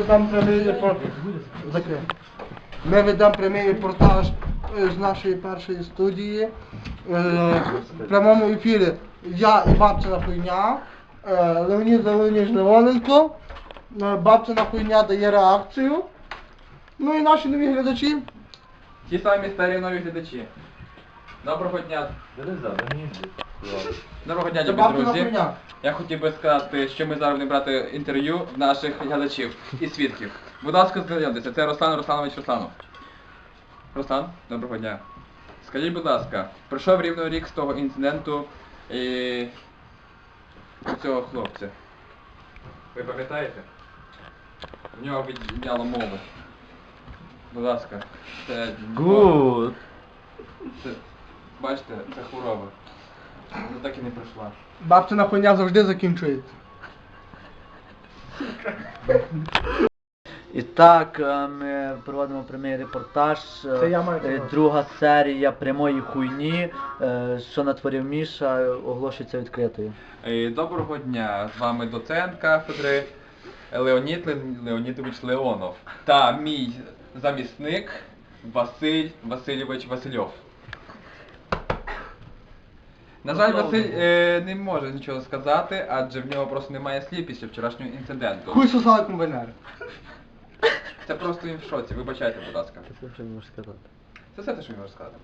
ведемо прямий репортаж. Ми ведемо прямий репортаж е, з нашої першої студії. Е, В прямому ефірі я і бабцина хуйня, е, Леонід Леонід Леоненко. Е, Бабцина хуйня дає реакцію. Ну і наші нові глядачі. Ті самі старі нові глядачі. Доброго дня. Доброго дня, любі друзі. Я хотів би сказати, що ми зараз будемо брати інтерв'ю в наших глядачів і свідків. Будь ласка, знайомтеся, це Руслан Русланович Русланов. Руслан, доброго дня. Скажіть, будь ласка, пройшов рівно рік з того інциденту і цього хлопця. Ви пам'ятаєте? В нього відняло мову. Будь ласка, це... Гуд. Це, бачите, це хвороба. Ну так і не пройшла. Бабцина хуйня завжди закінчується. І так, е, ми проводимо прямий репортаж. е, Це я маю е. Друга серія прямої хуйні. е, Що натворив Міша, оголошується відкритою. Е, Доброго дня! З вами доцент кафедри Леонід Ле- Леонідович Леонов та мій замісник Василь Васильович Васильов. На жаль, Василь е, не може нічого сказати, адже в нього просто немає слів після вчорашнього інциденту. Хуй сосаликом Венери. Це просто він в шоці, вибачайте, будь ласка. Це все, що можеш сказати. Це все те, що він може сказати.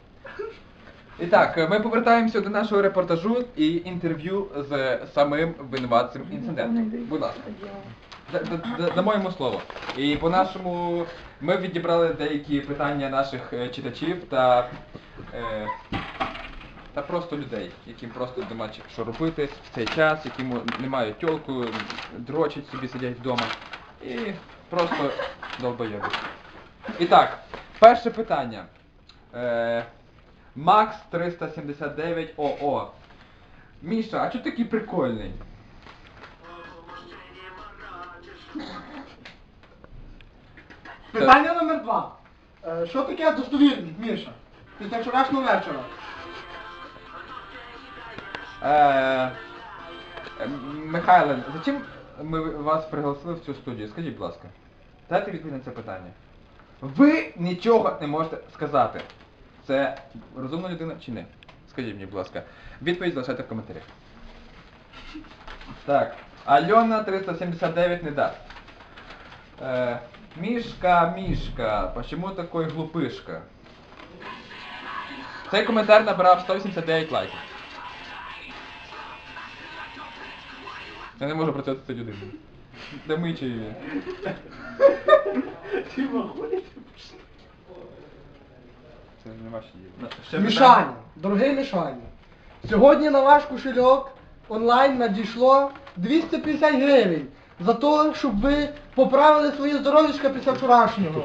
І так, ми повертаємося до нашого репортажу і інтерв'ю з самим винуватцем інциденту. Будь ласка. Дамо йому слово. І по-нашому ми відібрали деякі питання наших е, читачів та, е, та просто людей, яким просто нема що робити в цей час, які не мають тьолку, дрочать собі сидять вдома. І просто долбойоби. І так, перше питання. Е, Макс 379 ОО. Міша, а чого такий прикольний? Питання номер два. Е, Що таке достовірність, Міша? Після вчорашнього вечора. Е, Михайле, зачем ми вас пригласили в цю студію? Скажіть, будь ласка. Дайте відповідь на це питання. Ви нічого не можете сказати. Це розумна людина чи не? Скажіть мені, будь ласка. Відповідь залишайте в коментарях. Так. Альона 379 не дасть. Е, Мішка, Мішка, почему такой глупишка? Цей коментар набрав 189 лайків. Я не можу працювати людиною. Де ми чи її? Це не ваші діли. Ще Мішаня, дорогий Мішаня. Сьогодні на ваш кошельок онлайн надійшло 250 гривень за те, щоб ви поправили своє здоров'ячко після вчорашнього.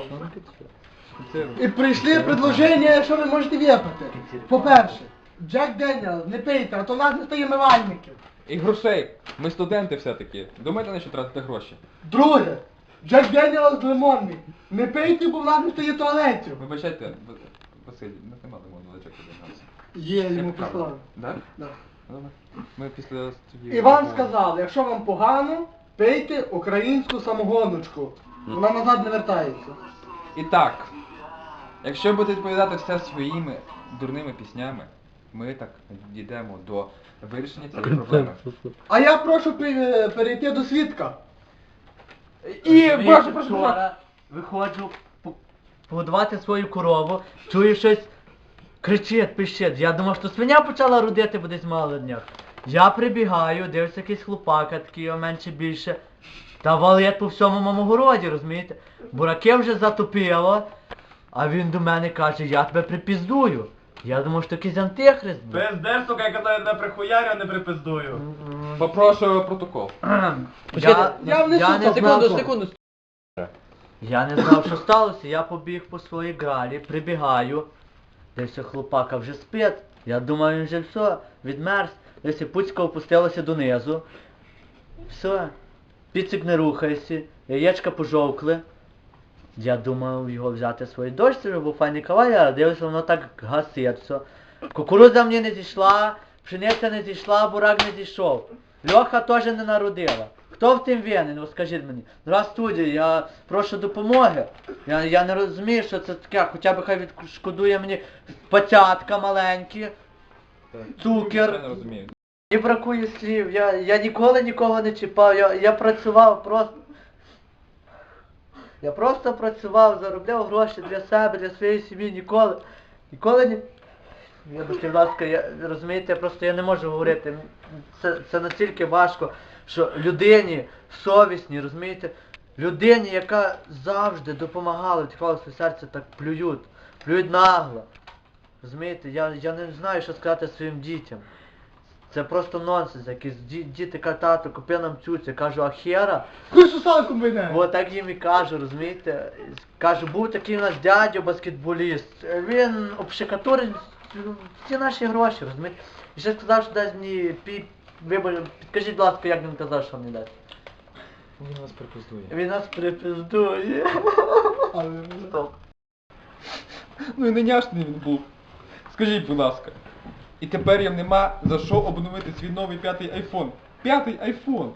І прийшли предложення, що ви можете випити. По-перше, Джек Деніел, не пийте, а то в нас не стає мивальників. І грошей. Ми студенти все-таки. Думаєте, на що тратити гроші? Друге, Джек Деніел лимонний. Не пийте, бо в нас не стає туалетів. Вибачайте, В- Василь, у нас нема лимону личок до нас. Є, йому прислали. Так? Да. Добре. Ми після студії... І вам сказали, якщо вам погано, пийте українську самогоночку. Вона назад не вертається. І так, якщо будете відповідати все своїми дурними піснями, ми так дійдемо до вирішення цієї проблеми. А я прошу пе- перейти до свідка. І прошу, прошу, прошу. Вчора виходжу по- погодувати свою корову, чую щось кричить, пищить. Я думав, що свиня почала родити, бо десь мало днях. Я прибігаю, дивлюся якийсь хлопака, такий о, менше більше. Та валить по всьому моєму городі, розумієте? Бураки вже затопило, а він до мене каже, я тебе припіздую. Я думав, що якийсь антихрист був. Сука, я не прихуярю, не припиздую. Попрошу протокол. Я, я внесу я, не знав, секунду, секунду. Я не знав, що сталося. Я побіг по своїй гралі, прибігаю. Десь хлопака вже спить. Я думаю, він вже все, відмерз. Десь і пуцька опустилася донизу. Все. Піцик не рухається, яєчка пожовкли. Я думав його взяти своїй дочці, бо файний кавалер, а дивлюся, воно так гасить все. Кукурудза мені не зійшла, пшениця не зійшла, бурак не зійшов. Льоха теж не народила. Хто в тим винен? Ну скажіть мені. Студія, я прошу допомоги. Я, я не розумію, що це таке. Хоча б хай відшкодує мені патятка маленькі, цукер. Я не розумію. Мені бракує слів. Я, я ніколи нікого не чіпав. Я, я працював просто. Я просто працював, заробляв гроші для себе, для своєї сім'ї, ніколи. Ніколи не. Вибачте, будь ласка, я, розумієте, просто я не можу говорити. Це, це настільки важко, що людині совісній, розумієте, людині, яка завжди допомагала, відкривала своє серце, так плюють. Плюють нагло. Розумієте, я, я не знаю, що сказати своїм дітям. Це просто нонсенс, якийсь Ді- діти кажуть, тато, купи нам цюцю. Кажу, а хера? Хуй сусалку мене! От так їм і кажу, розумієте? Кажу, був такий у нас дядьо баскетболіст. Він обшикатурить всі наші гроші, розумієте? І ще сказав, що дасть мені пі... Вибор... Підкажіть, будь ласка, як він казав, що мені дасть. Він вас припиздує. Він нас припиздує. Але Стоп. Ну і не няшний він був. Скажіть, будь ласка. І тепер їм нема за що обновити свій новий п'ятий айфон. П'ятий айфон.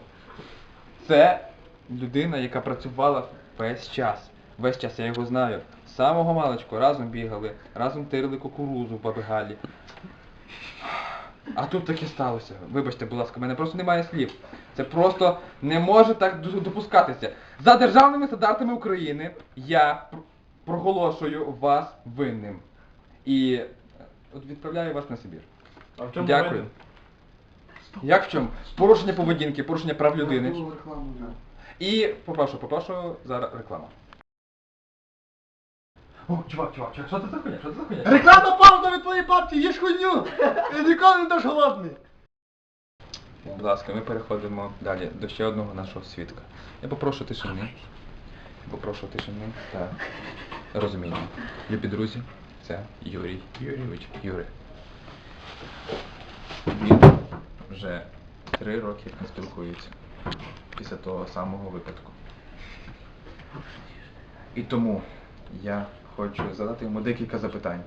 Це людина, яка працювала весь час. Весь час я його знаю. З самого маличку разом бігали, разом тирили кукурузу в Бабигалі. А тут таке сталося. Вибачте, будь ласка, в мене просто немає слів. Це просто не може так допускатися. За державними стандартами України я пр- проголошую вас винним. І е, відправляю вас на Сибір. А в чому Дякую. винен? Як в чому? Порушення поведінки, порушення прав людини. Було рекламу вже. І попрошу, попрошу зараз реклама. О, чувак, чувак, чувак, що це за хуйня? Що це за хуйня? Реклама пауза від твоєї бабці, їж хуйню! І ніколи не даш голодний! Будь ласка, ми переходимо далі до ще одного нашого свідка. Я попрошу тишини. Я попрошу тишини та розуміння. Любі друзі, це Юрій Юрійович Юрий. Він вже три роки не спілкується після того самого випадку. І тому я хочу задати йому декілька запитань.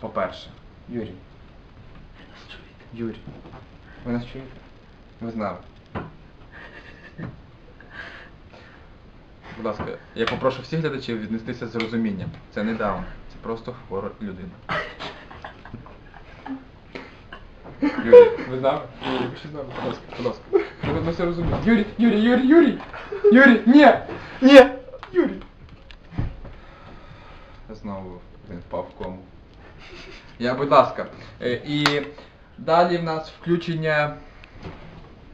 По-перше, Юрій. Юрій. Ви нас чуєте? Ви знали. Будь ласка, я попрошу всіх глядачів віднестися з розумінням. Це не даун, це просто хвора людина. Юрій, ви знали? Юрій, ви ще знали? Будь ласка, будь ласка. Ми, все розуміємо. Юрій, Юрій, Юрій, Юрій! Юрій, ні! Ні! Юрій! Знову впав в кому. Я, будь ласка. Е, І далі в нас включення.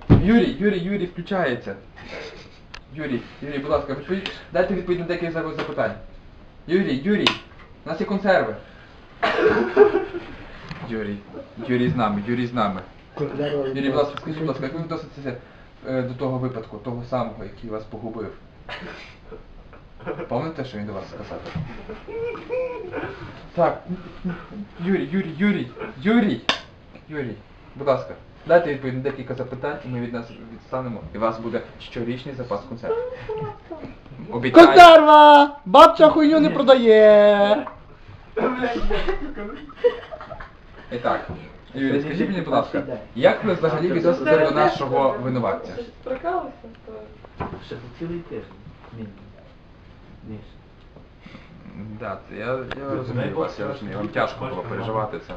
Юрій, Юрій, Юрій включається. Юрій, Юрій, будь ласка, дайте відповідь на декілька запитань. Юрій, Юрій, у нас є консерви. Юрій, Юрій з нами, Юрій з нами. Юрій, будь ласка, скажіть, будь ласка, як ви відноситеся е, до того випадку, того самого, який вас погубив? Пам'ятаєте, що він до вас сказав? Так, Юрій, Юрій, Юрій, Юрій, Юрій, будь ласка, дайте відповідь на декілька запитань, і ми від нас відстанемо, і у вас буде щорічний запас консервів. Обіцяю. Консерва! Бабця хуйню не продає! І так, Юрій, скажіть мені, будь ласка, як ви взагалі відноситеся до нашого винуватця? Ще за цілий тиждень. Да, це я, я розумію вас, я розумію, вам тяжко було переживати це.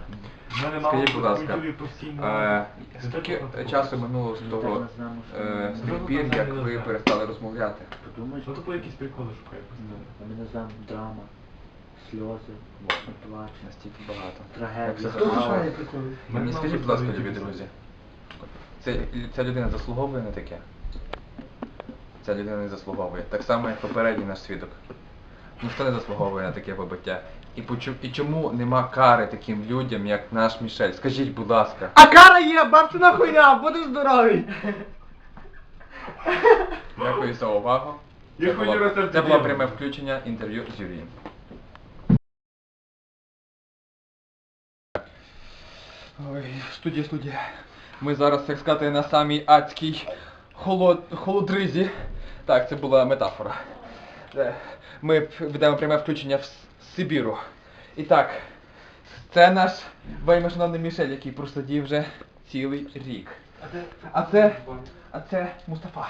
Мене Скажіть, будь ласка, е, скільки часу минуло з того, е, з тих пір, як ви перестали розмовляти? Подумаєш, Ну то по якісь приколи шукаю. а ми не знаємо драма, сльози, плач, Настільки багато. Трагедія. Хто лишає приколи? Мені скажіть, будь ласка, любі друзі, це, ця людина заслуговує на таке? Ця людина не заслуговує. Так само, як попередній наш свідок. Ніхто не заслуговує на таке побиття. І, почу- і чому нема кари таким людям, як наш Мішель? Скажіть, будь ласка. А кара є, бабцина хуйня, будеш здоровий! Дякую за увагу. Це було, це було пряме включення інтерв'ю з Юрієм. Ой, студія, студія. Ми зараз, так сказати, на самій адській холод... холодризі. Так, це була метафора. Е, Ми ведемо пряме включення в Сибіру. І так, це наш вельмишановний Мішель, який просидів вже цілий рік. А це, а це Мустафа.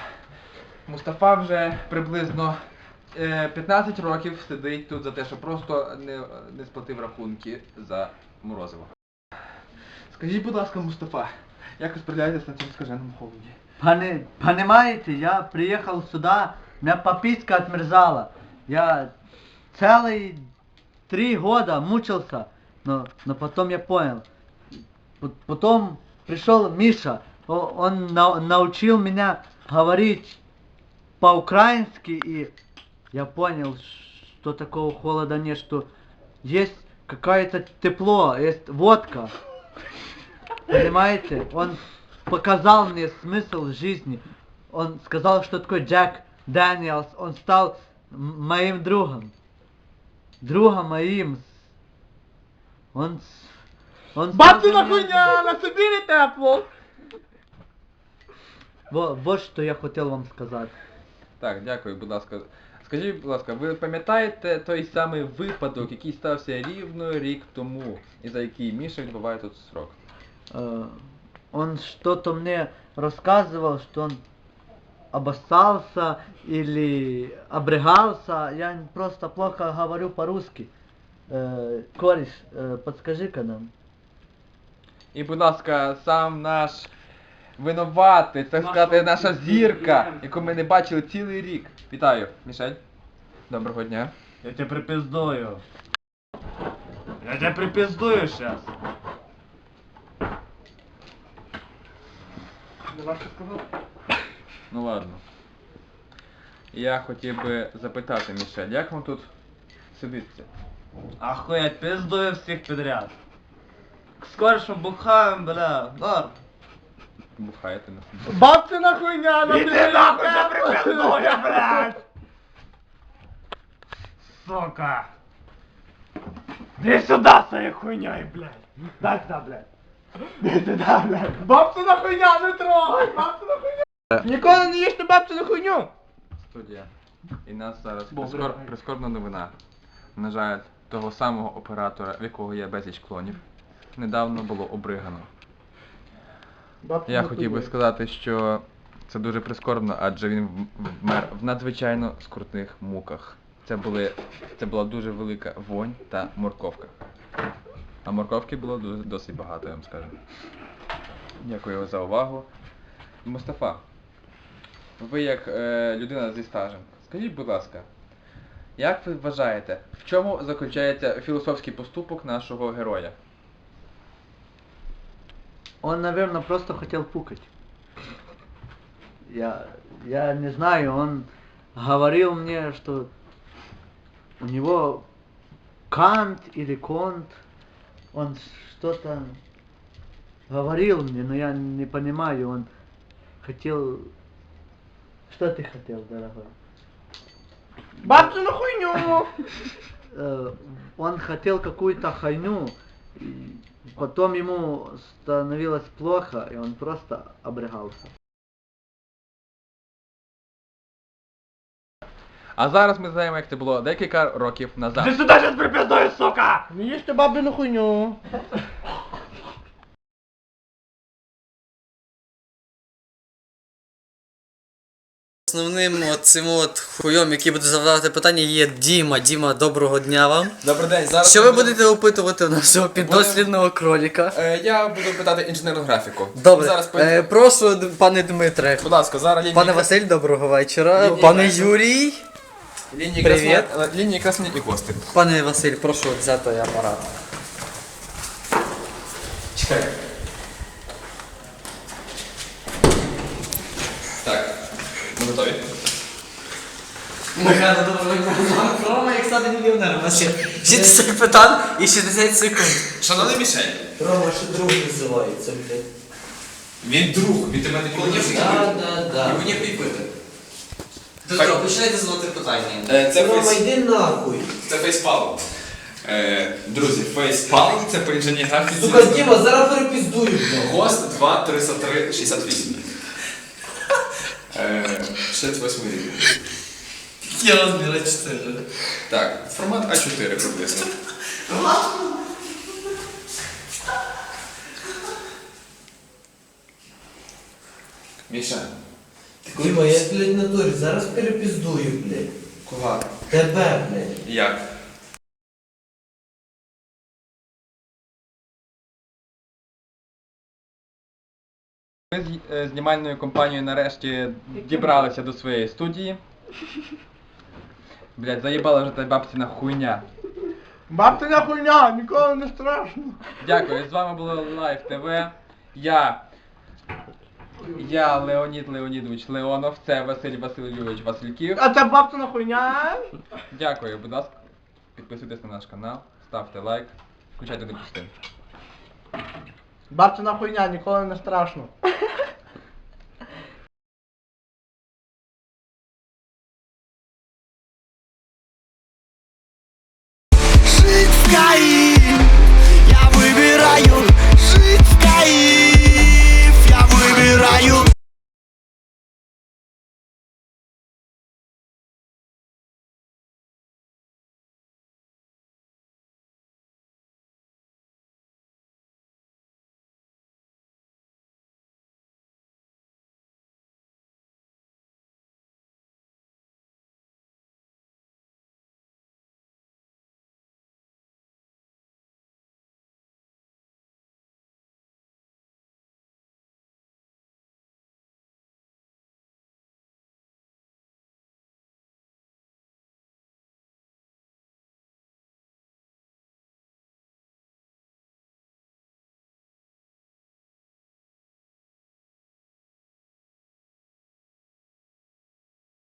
Мустафа вже приблизно е, 15 років сидить тут за те, що просто не, не сплатив рахунки за морозиво. Скажіть, будь ласка, Мустафа, як ви справляєтесь на цьому скаженому холоді? Пони- Понимаете, я приехал сюда, меня пописка отмерзала. Я целые три года мучился, но, но потом я понял. П- Потом пришел Миша, о- он нау- научил меня говорить по-украински, и я понял, что такого холода нет, что есть какое-то тепло, есть водка. Понимаете? Он показал мне смысл жизни. Он сказал, что такое Джек Дэниелс. Он стал моим другом. Другом моим. Он... с- Он для на хуйня, на не тепло. Во- Вот что я хотел вам сказать. Так, дякую, будь ласка. Скажіть, будь ласка, ви пам'ятаєте той самий випадок, який стався рівно рік тому, і за який Міша відбуває тут срок? Э, Он что-то мне рассказывал, что он обоссался или обрыгался. Я просто плохо говорю по-русски. Э, Кореш, э, подскажи-ка нам. І, будь ласка, сам наш винуватий, так Наш сказати, наша зірка, яку ми не бачили цілий рік. Вітаю, Мішель. Доброго дня. Я тебя припиздую. Я тебя припиздую сейчас. Ну ладно. Я хотів би запитати, Мішель, як вам тут сидиться? Охуеть, пиздую всех подряд. Скорше бухаем, бля, норм. Бухаєте на собі? Бабці на хуйня, на собі не тепло. блядь! Сука! Иди сюда своей хуйней, блядь! Дай сюда, блядь! Иди сюда, блядь! Бабці на хуйня, не трогай, бабці на хуйня. Ніколи не їжте бабці на хуйню. Студія. І нас зараз прискор... прискорбна новина. На жаль, того самого оператора, в якого є безліч клонів, недавно було обригано. Бабці Я хотів би сказати, що це дуже прискорбно, адже він вмер в надзвичайно скрутних муках. Це були це була дуже велика вонь та морковка. А морковки було дуже, досить багато, я вам скажу. Дякую за увагу. Мустафа, ви як е, людина зі стажем, скажіть, будь ласка, як ви вважаєте, в чому заключається філософський поступок нашого героя? Он, наверное, просто хотел пукать. Я, я не знаю, он говорил мне, что у него кант или конт, он что-то говорил мне, но я не понимаю, он хотел... Что ты хотел, дорогой? Бабці на хуйню. Э, он хотел какую-то хайну, потом ему становилось плохо, и он просто обрегался. А зараз ми знаємо, як це було декілька років назад. Иди сюда сейчас припиздую, сука! Не їжте бабі на хуйню. Основним от цим от хуйом, який буде задавати питання, є Діма. Діма, доброго дня вам. Добрий день, зараз Що ви будемо- будете опитувати у нашого піддослідного кроліка? Е, я буду питати інженерну графіку. Добре, Зараз е, прошу, д- пане Дмитре. Будь ласка, зараз лінії Пане Василь, доброго вечора. Лінії Пане. Юрій. лінії Привіт. красні- е, лінії красні і кости. Пане Василь, прошу взяти апарат. Чекай. Так. Ми готові? Михайло, доброго дня. Рома, як стати мільйонером. У нас ще 60 питань і 60 секунд. Шановний Мішель, Рома, що друг називається, блядь. він друг, він тебе ніколи не Да, да, да. Його ніхуй пити. Петро, починайте задавати питання. Е, Це Рома, фейс... йди нахуй. Це фейспалм. Е, друзі, фейспалм це по інженерній графіці. Сука, Діма, зараз перепіздую, блядь. Гост 2 303 68. Е, 68 рік. Я розміра 4. Так, формат А4 приблизно. Міша, Діма, я, блядь, на турі, зараз перепіздую, блядь. кого? Тебе, блядь. Як? Ми з е, знімальною компанією нарешті дібралися до своєї студії. Блять, заїбала вже та бабціна хуйня. Бабця хуйня, ніколи не страшно. Дякую, з вами було Лайв ТВ. Я. Я Леонід Леонідович Леонов, це Василь Васильович Васильків. А це бабця хуйня. Дякую, будь ласка. Підписуйтесь на наш канал, ставте лайк, включайте допустим. Бабця хуйня, ніколи не страшно. кокаїн, я выбираю.